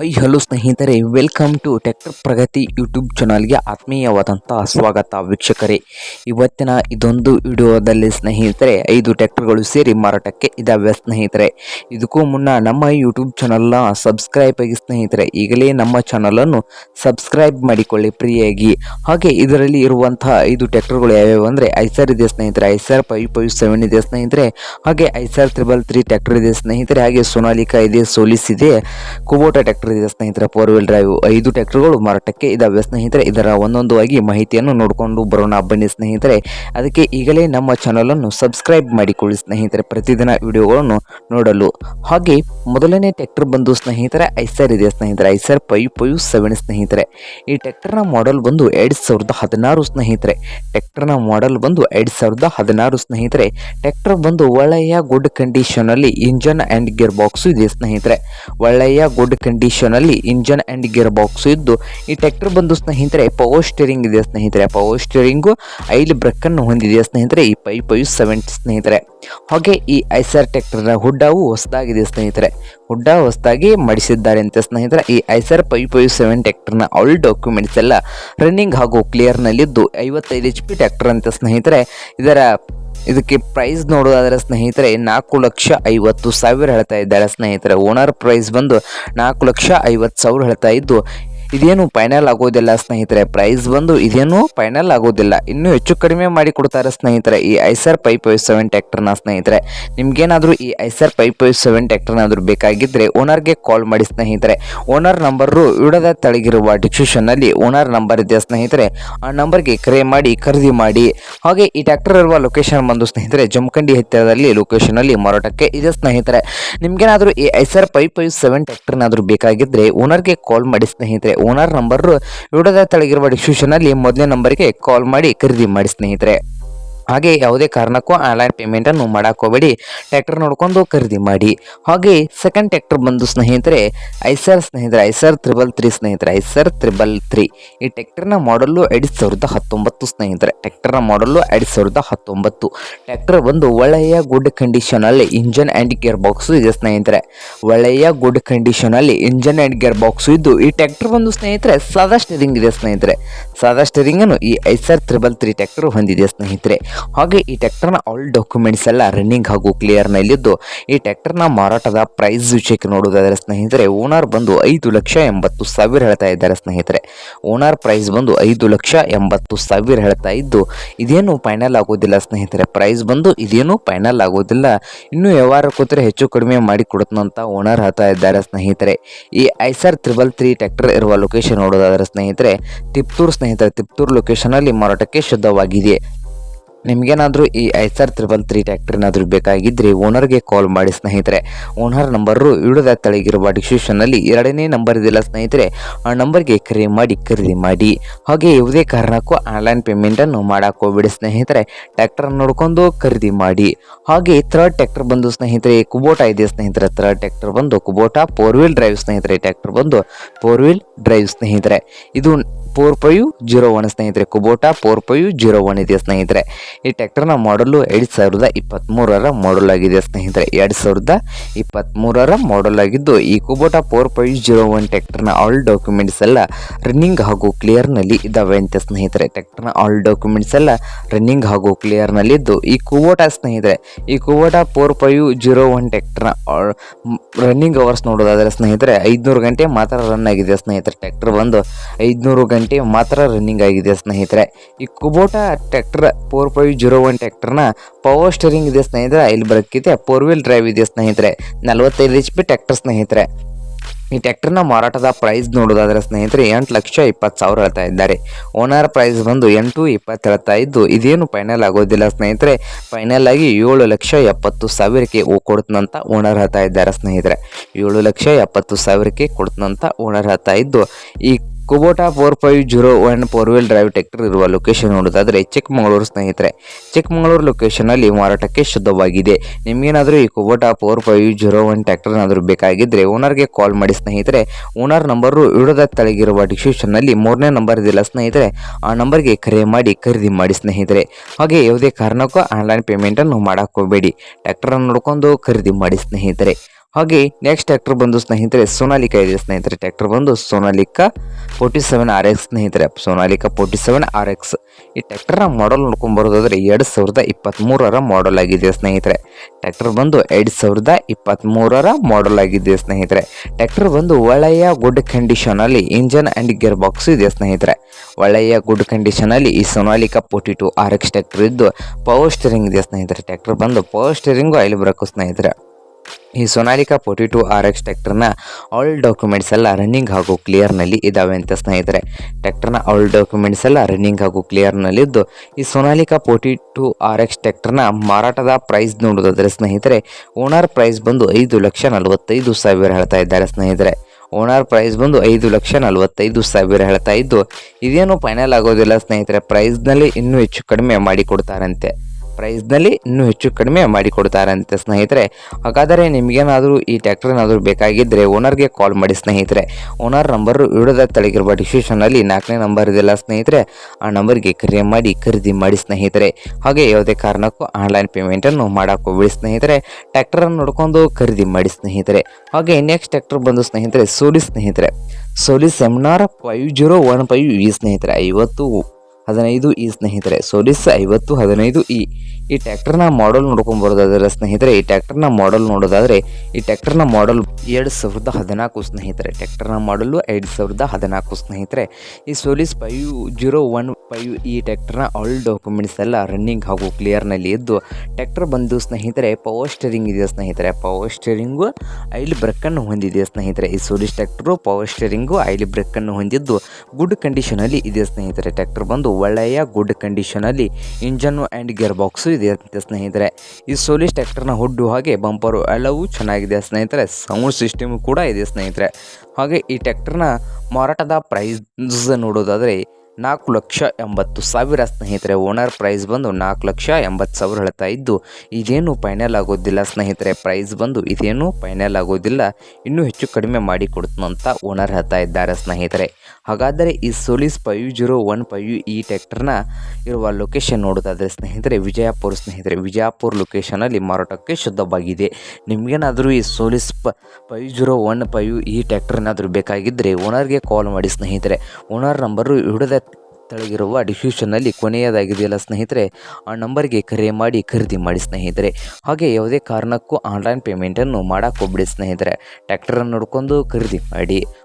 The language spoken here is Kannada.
ಹೈ ಹಲೋ ಸ್ನೇಹಿತರೆ welcome to tractor Pragati YouTube ಚಾನಲ್ಗೆ ಆತ್ಮೀಯವಾದಂಥ ಸ್ವಾಗತ ವೀಕ್ಷಕರೇ. ಇವತ್ತಿನ ಇದೊಂದು ವಿಡಿಯೋದಲ್ಲಿ ಸ್ನೇಹಿತರೆ, ಐದು ಟ್ಯಾಕ್ಟರ್ಗಳು ಸೇರಿ ಮಾರಾಟಕ್ಕೆ ಇದ್ದಾವೆ ಸ್ನೇಹಿತರೆ. ಇದಕ್ಕೂ ಮುನ್ನ ನಮ್ಮ ಯೂಟ್ಯೂಬ್ ಚಾನಲ್ನ ಸಬ್ಸ್ಕ್ರೈಬ್ ಆಗಿ ಸ್ನೇಹಿತರೆ, ಈಗಲೇ ನಮ್ಮ ಚಾನಲನ್ನು ಸಬ್ಸ್ಕ್ರೈಬ್ ಮಾಡಿಕೊಳ್ಳಿ ಫ್ರೀಯಾಗಿ ಹಾಗೆ ಇದರಲ್ಲಿ ಇರುವಂತಹ ಐದು ಟ್ಯಾಕ್ಟರ್ಗಳು ಯಾವ್ಯಾವು ಅಂದರೆ ಐಸರ್ ಇದೆ ಸ್ನೇಹಿತರೆ ಐಸರ್ ಫೈವ್ ಫೈವ್ ಸೆವೆನ್ ಇದೆ ಸ್ನೇಹಿತರೆ, ಹಾಗೆ ಐಸರ್ ತ್ರಿಬಲ್ ತ್ರೀ ಟ್ಯಾಕ್ಟರ್ ಇದೆ ಸ್ನೇಹಿತರೆ, ಹಾಗೆ ಸೋನಾಲಿಕಾ ಇದೆ, ಸೋಲಿಸ್ ಇದೆ ಕುಬೋಟಾ ಟ್ರ್ಯಾಕ್ಟರ್ ಇದೆ ಸ್ನೇಹಿತರೆ ಫೋರ್ ವೀಲ್ ಡ್ರೈವ್ ಐದು ಟ್ರ್ಯಾಕ್ಟರ್ಗಳು ಮಾರಾಟಕ್ಕೆ ಇದಾವೆ. ಸ್ನೇಹಿತರೆ, ಇದರ ಒಂದೊಂದು ಆಗಿ ಮಾಹಿತಿಯನ್ನು ನೋಡಿಕೊಂಡು ಬರೋಣ. ಬನ್ನಿ ಸ್ನೇಹಿತರೆ, ಅದಕ್ಕೆ ಈಗಲೇ ನಮ್ಮ ಚಾನಲನ್ನು ಸಬ್ಸ್ಕ್ರೈಬ್ ಮಾಡಿಕೊಳ್ಳಿ ಸ್ನೇಹಿತರೆ. ಪ್ರತಿದಿನ ವಿಡಿಯೋಗಳನ್ನು ನೋಡಲು. ಹಾಗೆ, ಮೊದಲನೇ ಟ್ರ್ಯಾಕ್ಟರ್ ಬಂದು ಸ್ನೇಹಿತರೆ ಐಸರ್ ಇದೆ ಸ್ನೇಹಿತರೆ. ಐಸರ್ ಫೈವ್ ಫೈವ್ ಸೆವೆನ್ ಸ್ನೇಹಿತರೆ. ಈ ಟ್ರ್ಯಾಕ್ಟರ್ನ ಮಾಡೆಲ್ ಬಂದು ಎರಡು ಸಾವಿರದ ಹದಿನಾರು ಸ್ನೇಹಿತರೆ. ಟ್ರ್ಯಾಕ್ಟರ್ನ ಮಾಡೆಲ್ ಬಂದು ಎರಡು ಸಾವಿರದ ಹದಿನಾರು ಸ್ನೇಹಿತರೆ. ಟ್ರ್ಯಾಕ್ಟರ್ ಬಂದು ಒಳ್ಳೆಯ ಗುಡ್ ಕಂಡೀಷನ್ ಅಲ್ಲಿ ಇಂಜನ್ ಆ್ಯಂಡ್ ಗೇರ್ ಬಾಕ್ಸು ಇದೆ ಸ್ನೇಹಿತರೆ. ಒಳ್ಳೆಯ ಗುಡ್ ಕಂಡೀಷನ್ ಅಲ್ಲಿ ಇಂಜನ್ ಆ್ಯಂಡ್ ಗಿಯರ್ ಬಾಕ್ಸು ಇದ್ದು, ಈ ಟ್ರ್ಯಾಕ್ಟರ್ ಬಂದು ಸ್ನೇಹಿತರೆ ಪವರ್ ಸ್ಟೇರಿಂಗ್ ಇದೆ ಸ್ನೇಹಿತರೆ? ಪವರ್ ಸ್ಟೇರಿಂಗು ಐಲ್ ಬ್ರೇಕ್ ಅನ್ನು ಹೊಂದಿದೆ ಸ್ನೇಹಿತರೆ? ಈ ಪೈ ಪೈ ಸೆವೆನ್ ಸ್ನೇಹಿತರೆ. ಹಾಗೆ ಈ ಐಸರ್ ಟ್ರ್ಯಾಕ್ಟರ್ನ ಹುಡ್ಡವು ಹೊಸದಾಗಿದೆ ಸ್ನೇಹಿತರೆ. ಹುಡ್ಡ ಹೊಸದಾಗಿ ಮಡಿಸಿದ್ದಾರೆ ಅಂತ ಸ್ನೇಹಿತರೆ. ಈ ಐಸರ್ ಪೈ ಪೈ ಸೆವೆನ್ ಟ್ಯಾಕ್ಟರ್ನ ಆಲ್ ಡಾಕ್ಯುಮೆಂಟ್ಸ್ ಎಲ್ಲ ರನ್ನಿಂಗ್ ಹಾಗೂ ಕ್ಲಿಯರ್ನಲ್ಲಿದ್ದು ಐವತ್ತೈದು ಎಚ್ ಪಿ ಟ್ರ್ಯಾಕ್ಟರ್ ಅಂತ ಸ್ನೇಹಿತರೆ. ಇದರ ಇದಕ್ಕೆ ಪ್ರೈಸ್ ನೋಡೋದಾದ್ರೆ ಸ್ನೇಹಿತರೆ, ನಾಲ್ಕು ಲಕ್ಷ ಐವತ್ತು ಸಾವಿರ ಹೇಳ್ತಾ ಇದ್ದಾರೆ ಸ್ನೇಹಿತರೆ. ಓನರ್ ಪ್ರೈಸ್ ಬಂದು ನಾಲ್ಕು ಲಕ್ಷ ಐವತ್ತು ಸಾವಿರ ಹೇಳ್ತಾ ಇದ್ದು ಇದೇನು ಫೈನಲ್ ಆಗೋದಿಲ್ಲ ಸ್ನೇಹಿತರೆ. ಪ್ರೈಸ್ ಬಂದು ಇದೇನು ಫೈನಲ್ ಆಗೋದಿಲ್ಲ. ಇನ್ನೂ ಹೆಚ್ಚು ಕಡಿಮೆ ಮಾಡಿ ಕೊಡ್ತಾರೆ ಸ್ನೇಹಿತರೆ ಈ ಐಸರ್ ಫೈವ್ ಐ ಸೆವೆನ್ ಟ್ಯಾಕ್ಟರ್ನ ಸ್ನೇಹಿತರೆ. ನಿಮ್ಗೇನಾದರೂ ಈ ಐಸರ್ ಫೈವ್ ಐ ಸೆವೆನ್ ಟ್ಯಾಕ್ಟರ್ನಾದರೂ ಬೇಕಾಗಿದ್ದರೆ ಓನರ್ಗೆ ಕಾಲ್ ಮಾಡಿ ಸ್ನೇಹಿತರೆ. ಓನರ್ ನಂಬರು ವಿಡದ ತಳಗಿರುವ ಡಿಸ್ಕ್ರಿಪ್ಷನ್ನಲ್ಲಿ ಓನರ್ ನಂಬರ್ ಇದೆ ಸ್ನೇಹಿತರೆ. ಆ ನಂಬರ್ಗೆ ಕರೆ ಮಾಡಿ, ಖರೀದಿ ಮಾಡಿ. ಹಾಗೆ ಈ ಟ್ಯಾಕ್ಟರ್ ಇರುವ ಲೊಕೇಶನ್ ಬಂದು ಸ್ನೇಹಿತರೆ ಜಮಖಂಡಿ ಹತ್ತಿರದಲ್ಲಿ ಲೊಕೇಶನಲ್ಲಿ ಮಾರಾಟಕ್ಕೆ ಇದೆ ಸ್ನೇಹಿತರೆ. ನಿಮ್ಗೇನಾದರೂ ಈ ಐಸರ್ ಫೈವ್ ಫೈವ್ ಸೆವೆನ್ ಟ್ಯಾಕ್ಟರ್ನಾದರೂ ಬೇಕಾಗಿದ್ದರೆ ಓನರ್ಗೆ ಕಾಲ್ ಮಾಡಿ ಸ್ನೇಹಿತರೆ. ಓನರ್ ನಂಬರ್ ವಿಡಿಯೋದ ತಳಗಿರುವ ಡಿಸ್ಕ್ರಿಪ್ಷನಲ್ಲಿ ಮೊದಲನೇ ನಂಬರ್ಗೆ ಕಾಲ್ ಮಾಡಿ ಖರೀದಿ ಮಾಡಿ ಸ್ನೇಹಿತರೆ. ಹಾಗೆ ಯಾವುದೇ ಕಾರಣಕ್ಕೂ ಆನ್ಲೈನ್ ಪೇಮೆಂಟನ್ನು ಹೋಗಬೇಡಿ. ಟ್ರ್ಯಾಕ್ಟರ್ ನೋಡ್ಕೊಂಡು ಖರೀದಿ ಮಾಡಿ. ಹಾಗೆ ಸೆಕೆಂಡ್ ಟ್ರ್ಯಾಕ್ಟರ್ ಬಂದು ಸ್ನೇಹಿತರೆ ಐಸರ್ ಸ್ನೇಹಿತರೆ ಐಸರ್ ತ್ರಿಬಲ್ ತ್ರೀ ಸ್ನೇಹಿತರೆ ಐಸರ್ ತ್ರಿಬಲ್ ತ್ರೀ ಈ ಟ್ಯಾಕ್ಟರ್ನ ಮಾಡಲು ಎರಡು ಸಾವಿರದ ಹತ್ತೊಂಬತ್ತು ಸ್ನೇಹಿತರೆ. ಟ್ಯಾಕ್ಟರ್ನ ಮಾಡಲು ಎರಡು ಸಾವಿರದ ಹತ್ತೊಂಬತ್ತು. ಟ್ರ್ಯಾಕ್ಟರ್ ಬಂದು ಒಳ್ಳೆಯ ಗುಡ್ ಕಂಡೀಷನಲ್ಲಿ ಇಂಜನ್ ಆ್ಯಂಡ್ ಗೇರ್ ಬಾಕ್ಸು ಇದೆ ಸ್ನೇಹಿತರೆ. ಒಳ್ಳೆಯ ಗುಡ್ ಕಂಡೀಷನಲ್ಲಿ ಇಂಜನ್ ಆ್ಯಂಡ್ ಗೇರ್ ಬಾಕ್ಸು ಇದ್ದು, ಈ ಟ್ರ್ಯಾಕ್ಟರ್ ಬಂದು ಸ್ನೇಹಿತರೆ, ಸಾದಾ ಸ್ಟೇರಿಂಗ್ ಇದೆ ಸ್ನೇಹಿತರೆ. ಸಾದಾ ಸ್ಟೇರಿಂಗನ್ನು ಈ ಐಸರ್ ತ್ರಿಬಲ್ ತ್ರೀ ಟ್ರ್ಯಾಕ್ಟರ್ ಹೊಂದಿದೆ ಸ್ನೇಹಿತರೆ. ಹಾಗೆ ಈ ಟ್ಯಾಕ್ಟರ್ನ ಆಲ್ ಡಾಕ್ಯುಮೆಂಟ್ಸ್ ಎಲ್ಲ ರನ್ನಿಂಗ್ ಹಾಗೂ ಕ್ಲಿಯರ್ನಲ್ಲಿದ್ದು ಈ ಟ್ಯಾಕ್ಟರ್ನ ಮಾರಾಟದ ಪ್ರೈಸ್ ವಿಷಯಕ್ಕೆ ನೋಡುವುದಾದರೆ ಸ್ನೇಹಿತರೆ ಓನರ್ ಬಂದು ಐದು ಲಕ್ಷ ಎಂಬತ್ತು ಸಾವಿರ ಹೇಳ್ತಾ ಇದ್ದಾರೆ ಸ್ನೇಹಿತರೆ. ಓನರ್ ಪ್ರೈಸ್ ಬಂದು ಐದು ಲಕ್ಷ ಎಂಬತ್ತು ಸಾವಿರ ಹೇಳ್ತಾ ಇದ್ದು, ಇದೇನು ಫೈನಲ್ ಆಗೋದಿಲ್ಲ ಸ್ನೇಹಿತರೆ. ಪ್ರೈಸ್ ಬಂದು ಇದೇನು ಫೈನಲ್ ಆಗೋದಿಲ್ಲ. ಇನ್ನು ವ್ಯವಹಾರ ಕೂತ್ರೆ ಹೆಚ್ಚು ಕಡಿಮೆ ಮಾಡಿ ಕೊಡುತ್ತಂತ ಓನರ್ ಹೇಳ್ತಾ ಇದ್ದಾರೆ ಸ್ನೇಹಿತರೆ. ಈ ಐಸರ್ ತ್ರಿಬಲ್ ತ್ರೀ ಟ್ಯಾಕ್ಟರ್ ಇರುವ ಲೊಕೇಶನ್ ನೋಡೋದಾದರೆ ಸ್ನೇಹಿತರೆ, ತಿಪ್ತೂರು ಸ್ನೇಹಿತರೆ, ತಿಪ್ತೂರು ಲೊಕೇಶನಲ್ಲಿ ಮಾರಾಟಕ್ಕೆ ಶುದ್ಧವಾಗಿದೆ. ನಿಮಗೇನಾದರೂ ಈ ಐಸರ್ ತ್ರಿಬಲ್ ತ್ರೀ ಟ್ಯಾಕ್ಟ್ರಿನಾದರೂ ಬೇಕಾಗಿದ್ದರೆ ಓನರ್ಗೆ ಕಾಲ್ ಮಾಡಿ ಸ್ನೇಹಿತರೆ. ಓನರ್ ನಂಬರು ಇಡದ ತಳಗಿರುವ ಡಿಸ್ಕ್ರಿಪ್ಷನ್ನಲ್ಲಿ ಎರಡನೇ ನಂಬರ್ ಇದೆಲ್ಲ ಸ್ನೇಹಿತರೆ. ಆ ನಂಬರ್ಗೆ ಕರೆ ಮಾಡಿ ಖರೀದಿ ಮಾಡಿ. ಹಾಗೆ ಯಾವುದೇ ಕಾರಣಕ್ಕೂ ಆನ್ಲೈನ್ ಪೇಮೆಂಟನ್ನು ಬಿಡಿ ಸ್ನೇಹಿತರೆ. ಟ್ಯಾಕ್ಟರ್ ನೋಡ್ಕೊಂಡು ಖರೀದಿ ಮಾಡಿ. ಹಾಗೆ ಥರ್ಡ್ ಟ್ಯಾಕ್ಟರ್ ಬಂದು ಸ್ನೇಹಿತರೆ, ಕುಬೋಟಾ ಇದೆ ಸ್ನೇಹಿತರೆ? ಥರ್ಡ್ ಟ್ಯಾಕ್ಟರ್ ಬಂದು ಕುಬೋಟಾ ಫೋರ್ ವೀಲ್ ಡ್ರೈವ್ ಸ್ನೇಹಿತರೆ. ಟ್ಯಾಕ್ಟರ್ ಬಂದು ಫೋರ್ ವೀಲ್ ಡ್ರೈವ್ ಸ್ನೇಹಿತರೆ. ಇದು ಫೋರ್ ಫೈವ್ ಜೀರೋ ಒನ್ ಸ್ನೇಹಿತರೆ, Kubota four five zero one ಇದೆ ಸ್ನೇಹಿತರೆ? ಈ ಟ್ಯಾಕ್ಟರ್ನ ಮಾಡಲು ಎರಡು ಸಾವಿರದ ಇಪ್ಪತ್ತ್ಮೂರರ ಮಾಡಲ್ ಆಗಿದೆ ಸ್ನೇಹಿತರೆ. ಎರಡು ಸಾವಿರದ ಇಪ್ಪತ್ತ್ಮೂರರ ಮಾಡಲ್ ಆಗಿದ್ದು, ಈ Kubota four five zero one ಟ್ಯಾಕ್ಟರ್ನ all documents ಎಲ್ಲ ರನ್ನಿಂಗ್ ಹಾಗೂ ಕ್ಲಿಯರ್ನಲ್ಲಿ ಇದ್ದಾವೆ ಅಂತ ಸ್ನೇಹಿತರೆ. ಟ್ಯಾಕ್ಟರ್ನ ಆಲ್ ಡಾಕ್ಯುಮೆಂಟ್ಸ್ ಎಲ್ಲ ರನ್ನಿಂಗ್ ಹಾಗೂ ಕ್ಲಿಯರ್ನಲ್ಲಿದ್ದು ಈ ಕುಬೋಟಾ ಸ್ನೇಹಿತರೆ, ಈ Kubota four five zero one ಟ್ಯಾಕ್ಟರ್ನ running hours ನೋಡೋದಾದರೆ ಸ್ನೇಹಿತರೆ, ಐದುನೂರು ಗಂಟೆ ಮಾತ್ರ ರನ್ ಆಗಿದೆ ಸ್ನೇಹಿತರೆ. ಟ್ಯಾಕ್ಟರ್ ಬಂದು ಐದುನೂರು ಗಂಟೆ ಮಾತ್ರ ರನ್ನಿಂಗ್ ಆಗಿದೆ ಸ್ನೇಹಿತರೆ. ಈ Kubota tractor four five zero one ಟ್ರ್ಯಾಕ್ಟರ್ನ ಪವರ್ ಸ್ಟೇರಿಂಗ್ ಇದೆ ಸ್ನೇಹಿತರೆ. ಇಲ್ಲಿ ಬರೋಕ್ಕಿದೆ ಫೋರ್ ವೀಲ್ ಡ್ರೈವ್ ಇದೆ ಸ್ನೇಹಿತರೆ. ನಲವತ್ತೈದು ಎಚ್ ಪಿ ಟ್ರ್ಯಾಕ್ಟರ್ ಸ್ನೇಹಿತರೆ. ಈ ಟ್ರ್ಯಾಕ್ಟರ್ನ ಮಾರಾಟದ ಪ್ರೈಸ್ ನೋಡೋದಾದ್ರೆ ಸ್ನೇಹಿತರೆ, ಎಂಟು ಲಕ್ಷ ಇಪ್ಪತ್ತು ಸಾವಿರ ಹೇಳ್ತಾ ಇದ್ದಾರೆ. ಓನರ್ ಪ್ರೈಸ್ ಬಂದು ಎಂಟು ಇಪ್ಪತ್ತು ಹೇಳ್ತಾ ಇದ್ದು, ಇದೇನು ಫೈನಲ್ ಆಗೋದಿಲ್ಲ ಸ್ನೇಹಿತರೆ. ಫೈನಲ್ ಆಗಿ ಏಳು ಲಕ್ಷ ಎಪ್ಪತ್ತು ಸಾವಿರಕ್ಕೆ ಕೊಡ್ತನಂತ ಓನರ್ ಹೇಳ್ತಾ ಇದ್ದಾರೆ ಸ್ನೇಹಿತರೆ. ಏಳು ಲಕ್ಷ ಎಪ್ಪತ್ತು ಸಾವಿರಕ್ಕೆ ಕೊಡ್ತನಂತ ಓನರ್ ಹೇಳ್ತಾ ಇದ್ದು, ಈ Kubota four five zero one four wheel drive tractor ಇರುವ ಲೊಕೇಶನ್ ನೋಡೋದಾದರೆ ಚಿಕ್ಕಮಗಳೂರು ಸ್ನೇಹಿತರೆ. ಚಿಕ್ಕಮಗಳೂರು ಲೊಕೇಶನಲ್ಲಿ ಮಾರಾಟಕ್ಕೆ ಶುದ್ಧವಾಗಿದೆ. ನಿಮಗೇನಾದರೂ ಈ Kubota four five zero one ಟ್ಯಾಕ್ಟರ್ನಾದರೂ ಬೇಕಾಗಿದ್ದರೆ ಓನರ್ಗೆ ಕಾಲ್ ಮಾಡಿ ಸ್ನೇಹಿತರೆ. ಓನರ್ ನಂಬರು ಇಡದ ತಳಗಿರುವ ಡಿಸ್ಕ್ರಿಪ್ಷನ್ನಲ್ಲಿ ಮೂರನೇ ನಂಬರ್ ಇದೆಲ್ಲ ಸ್ನೇಹಿತರೆ. ಆ ನಂಬರ್ಗೆ ಕರೆ ಮಾಡಿ ಖರೀದಿ ಮಾಡಿ ಸ್ನೇಹಿತರೆ. ಹಾಗೆ ಯಾವುದೇ ಕಾರಣಕ್ಕೂ ಆನ್ಲೈನ್ ಪೇಮೆಂಟನ್ನು ಮಾಡೋಕ್ಕೋಬೇಡಿ ಟ್ಯಾಕ್ಟರನ್ನು ನೋಡಿಕೊಂಡು ನೋಡ್ಕೊಂಡು ಖರೀದಿ ಮಾಡಿ ಸ್ನೇಹಿತರೆ. ಹಾಗೆ ನೆಕ್ಸ್ಟ್ ಟ್ರ್ಯಾಕ್ಟರ್ ಬಂದು ಸ್ನೇಹಿತರೆ, ಸೋನಾಲಿಕಾ ಇದೆ ಸ್ನೇಹಿತರೆ. ಟ್ರ್ಯಾಕ್ಟರ್ ಬಂದು Sonalika forty seven R X ಸ್ನೇಹಿತರೆ. Sonalika forty seven R X ಈ ಟ್ರ್ಯಾಕ್ಟರ್ನ ಮಾಡಲ್ ನೋಡ್ಕೊಂಡು ಬರೋದಾದ್ರೆ ಎರಡು ಸಾವಿರದ ಇಪ್ಪತ್ತ್ಮೂರರ ಮಾಡಲ್ ಆಗಿದೆ ಸ್ನೇಹಿತರೆ. ಟ್ರ್ಯಾಕ್ಟರ್ ಬಂದು ಎರಡು ಸಾವಿರದ ಇಪ್ಪತ್ತ್ಮೂರರ ಮಾಡಲ್ ಆಗಿದೆ ಸ್ನೇಹಿತರೆ. ಟ್ರ್ಯಾಕ್ಟರ್ ಬಂದು ಒಳ್ಳೆಯ ಗುಡ್ ಕಂಡೀಷನಲ್ಲಿ ಇಂಜನ್ ಆ್ಯಂಡ್ ಗೇರ್ ಬಾಕ್ಸ್ ಇದೆ ಸ್ನೇಹಿತರೆ. ಒಳ್ಳೆಯ ಗುಡ್ ಕಂಡೀಷನಲ್ಲಿ ಈ Sonalika forty two R X tractor ಇದ್ದು ಪವರ್ ಸ್ಟೇರಿಂಗ್ ಇದೆ ಸ್ನೇಹಿತರೆ. ಟ್ರ್ಯಾಕ್ಟರ್ ಬಂದು ಪವರ್ ಸ್ಟೇರಿಂಗು ಐಲಿ ಬರಕು ಸ್ನೇಹಿತರೆ. ಈ Sonalika forty two R X ಟ್ರ್ಯಾಕ್ಟರ್ನ ಆಲ್ ಡಾಕ್ಯುಮೆಂಟ್ಸ್ ಎಲ್ಲ ರನ್ನಿಂಗ್ ಹಾಗೂ ಕ್ಲಿಯರ್ನಲ್ಲಿ ಇದ್ದಾವೆ ಅಂತ ಸ್ನೇಹಿತರೆ. ಟ್ರ್ಯಾಕ್ಟರ್ನ ಆಲ್ ಡಾಕ್ಯುಮೆಂಟ್ಸ್ ಎಲ್ಲ ರನ್ನಿಂಗ್ ಹಾಗೂ ಕ್ಲಿಯರ್ನಲ್ಲಿದ್ದು ಈ Sonalika forty two R X ಟ್ರ್ಯಾಕ್ಟರ್ನ ಮಾರಾಟದ ಪ್ರೈಸ್ ನೋಡೋದಾದರೆ ಸ್ನೇಹಿತರೆ ಓನರ್ ಪ್ರೈಸ್ ಬಂದು ಐದು ಲಕ್ಷ ನಲವತ್ತೈದು ಸಾವಿರ ಹೇಳ್ತಾ ಇದ್ದಾರೆ ಸ್ನೇಹಿತರೆ. ಓನರ್ ಪ್ರೈಸ್ ಬಂದು ಐದು ಲಕ್ಷ ನಲವತ್ತೈದು ಸಾವಿರ ಹೇಳ್ತಾ ಇದ್ದು, ಇದೇನು ಫೈನಲ್ ಆಗೋದಿಲ್ಲ ಸ್ನೇಹಿತರೆ ಪ್ರೈಸ್ನಲ್ಲಿ ಇನ್ನೂ ಹೆಚ್ಚು ಕಡಿಮೆ ಮಾಡಿ ಕೊಡ್ತಾರಂತೆ ಪ್ರೈಸ್ನಲ್ಲಿ ಇನ್ನೂ ಹೆಚ್ಚು ಕಡಿಮೆ ಮಾಡಿಕೊಡ್ತಾರಂತೆ ಸ್ನೇಹಿತರೆ. ಹಾಗಾದರೆ ನಿಮಗೇನಾದರೂ ಈ ಟ್ಯಾಕ್ಟರ್ ಏನಾದರೂ ಬೇಕಾಗಿದ್ದರೆ ಓನರ್ಗೆ ಕಾಲ್ ಮಾಡಿ ಸ್ನೇಹಿತರೆ. ಓನರ್ ನಂಬರ್ ವಿಡಿಯೋದ ತಳಗಿರುವ ಡಿಸ್ಕ್ರಿಪ್ಷನಲ್ಲಿ ನಾಲ್ಕನೇ ನಂಬರ್ ಇದೆಲ್ಲ ಸ್ನೇಹಿತರೆ. ಆ ನಂಬರ್ಗೆ ಕರೆ ಮಾಡಿ ಖರೀದಿ ಮಾಡಿ ಸ್ನೇಹಿತರೆ. ಹಾಗೆ ಯಾವುದೇ ಕಾರಣಕ್ಕೂ ಆನ್ಲೈನ್ ಪೇಮೆಂಟನ್ನು ಮಾಡೋಕ್ಕೂ ಬಿಡಿ ಸ್ನೇಹಿತರೆ. ಟ್ಯಾಕ್ಟರನ್ನು ನೋಡ್ಕೊಂಡು ಖರೀದಿ ಮಾಡಿ ಸ್ನೇಹಿತರೆ. ಹಾಗೆ ನೆಕ್ಸ್ಟ್ ಟ್ಯಾಕ್ಟರ್ ಬಂದು ಸ್ನೇಹಿತರೆ ಸೋಲಿ ಸ್ನೇಹಿತರೆ. ಸೋಲಿ ಸೆಮಿನಾರ್ ಫೈವ್ ಜೀರೋ ಒನ್ ಫೈವ್ ಈ ಸ್ನೇಹಿತರೆ, ಐವತ್ತು ಹದಿನೈದು ಇ ಸ್ನೇಹಿತರೆ. ಸೋಲಿಸ್ ಐವತ್ತು, ಹದಿನೈದು ಇ ಈ ಟ್ಯಾಕ್ಟರ್ನ ಮಾಡಲ್ ನೋಡ್ಕೊಂಬರೋದಾದ್ರೆ ಸ್ನೇಹಿತರೆ, ಈ ಟ್ಯಾಕ್ಟರ್ನ ಮಾಡಲ್ ನೋಡೋದಾದರೆ, ಈ ಟ್ಯಾಕ್ಟರ್ನ ಮಾಡಲ್ ಎರಡು ಸಾವಿರದ ಹದಿನಾಲ್ಕು ಸ್ನೇಹಿತರೆ. ಟ್ಯಾಕ್ಟರ್ನ ಮಾಡಲು ಎರಡು ಸಾವಿರದ ಹದಿನಾಲ್ಕು ಸ್ನೇಹಿತರೆ. ಈ Solis five zero one five ಈ ಟ್ಯಾಕ್ಟರ್ನ ಆಲ್ ಡಾಕ್ಯುಮೆಂಟ್ಸ್ ಎಲ್ಲ ರನ್ನಿಂಗ್ ಹಾಗೂ ಕ್ಲಿಯರ್ನಲ್ಲಿ ಇದ್ದು ಟ್ಯಾಕ್ಟರ್ ಬಂದು ಸ್ನೇಹಿತರೆ ಪವರ್ ಸ್ಟೇರಿಂಗ್ ಇದೆ ಸ್ನೇಹಿತರೆ? ಪವರ್ ಸ್ಟೇರಿಂಗು ಐಲ್ ಬ್ರೇಕನ್ನು ಹೊಂದಿದೆ ಸ್ನೇಹಿತರೆ? ಈ Solis tractor power steering oil ಬ್ರೇಕನ್ನು ಹೊಂದಿದ್ದು ಗುಡ್ ಕಂಡೀಷನಲ್ಲಿ ಇದೆ ಸ್ನೇಹಿತರೆ? ಟ್ಯಾಕ್ಟರ್ ಬಂದು ಒಳ್ಳೆಯ ಗುಡ್ ಕಂಡೀಷನಲ್ಲಿ ಇಂಜನ್ನು ಆ್ಯಂಡ್ ಗೇರ್ ಬಾಕ್ಸು ಇದೆ ಅಂತೆ ಸ್ನೇಹಿತರೆ. ಈ ಸೋಲಿಸ್ ಟ್ಯಾಕ್ಟರ್ನ ಹುಡ್ಡು ಹಾಗೆ ಬಂಪರು ಎಲ್ಲವೂ ಚೆನ್ನಾಗಿದೆ ಸ್ನೇಹಿತರೆ. ಸೌಂಡ್ ಸಿಸ್ಟಮ್ ಕೂಡ ಇದೆ ಸ್ನೇಹಿತರೆ. ಹಾಗೆ ಈ ಟ್ಯಾಕ್ಟರ್ನ ಮಾರಾಟದ ಪ್ರೈಸ್ ನೋಡೋದಾದರೆ ನಾಲ್ಕು ಲಕ್ಷ ಎಂಬತ್ತು ಸಾವಿರ ಸ್ನೇಹಿತರೆ. ಓನರ್ ಪ್ರೈಸ್ ಬಂದು ನಾಲ್ಕು ಲಕ್ಷ ಎಂಬತ್ತು ಸಾವಿರ ಹೇಳ್ತಾ ಇದ್ದು, ಇದೇನು ಫೈನಲ್ ಆಗೋದಿಲ್ಲ ಸ್ನೇಹಿತರೆ. ಪ್ರೈಸ್ ಬಂದು ಇದೇನು ಫೈನಲ್ ಆಗೋದಿಲ್ಲ. ಇನ್ನೂ ಹೆಚ್ಚು ಕಡಿಮೆ ಮಾಡಿ ಅಂತ ಓನರ್ ಹೇಳ್ತಾ ಇದ್ದಾರೆ ಸ್ನೇಹಿತರೆ. ಹಾಗಾದರೆ ಈ Solis five zero one five ಈ ಟ್ಯಾಕ್ಟರ್ನ ಇರುವ ಲೊಕೇಶನ್ ನೋಡೋದಾದರೆ ಸ್ನೇಹಿತರೆ, ವಿಜಯಪುರ ಸ್ನೇಹಿತರೆ, ವಿಜಯಪುರ ಲೊಕೇಶನಲ್ಲಿ ಮಾರಾಟಕ್ಕೆ ಶುದ್ಧವಾಗಿದೆ. ನಿಮಗೇನಾದರೂ ಈ Solis five zero one five ಈ ಟ್ಯಾಕ್ಟರ್ನಾದರೂ ಬೇಕಾಗಿದ್ದರೆ ಓನರ್ಗೆ ಕಾಲ್ ಮಾಡಿ ಸ್ನೇಹಿತರೆ. ಓನರ್ ನಂಬರು ಹಿಡಿದ ತೆಳಗಿರುವ ಡಿಸ್ಕ್ರಿಪ್ಷನ್ನಲ್ಲಿ ಕೊನೆಯದಾಗಿದೆಯಲ್ಲ ಸ್ನೇಹಿತರೆ, ಆ ನಂಬರ್ಗೆ ಕರೆ ಮಾಡಿ, ಖರೀದಿ ಮಾಡಿ ಸ್ನೇಹಿತರೆ. ಹಾಗೆ ಯಾವುದೇ ಕಾರಣಕ್ಕೂ ಆನ್ಲೈನ್ ಪೇಮೆಂಟನ್ನು ಮಾಡೋಕ್ಕೋಗ್ಬಿಡಿ ಸ್ನೇಹಿತರೆ. ಟ್ಯಾಕ್ಟರನ್ನು ನೋಡ್ಕೊಂಡು ಖರೀದಿ ಮಾಡಿ.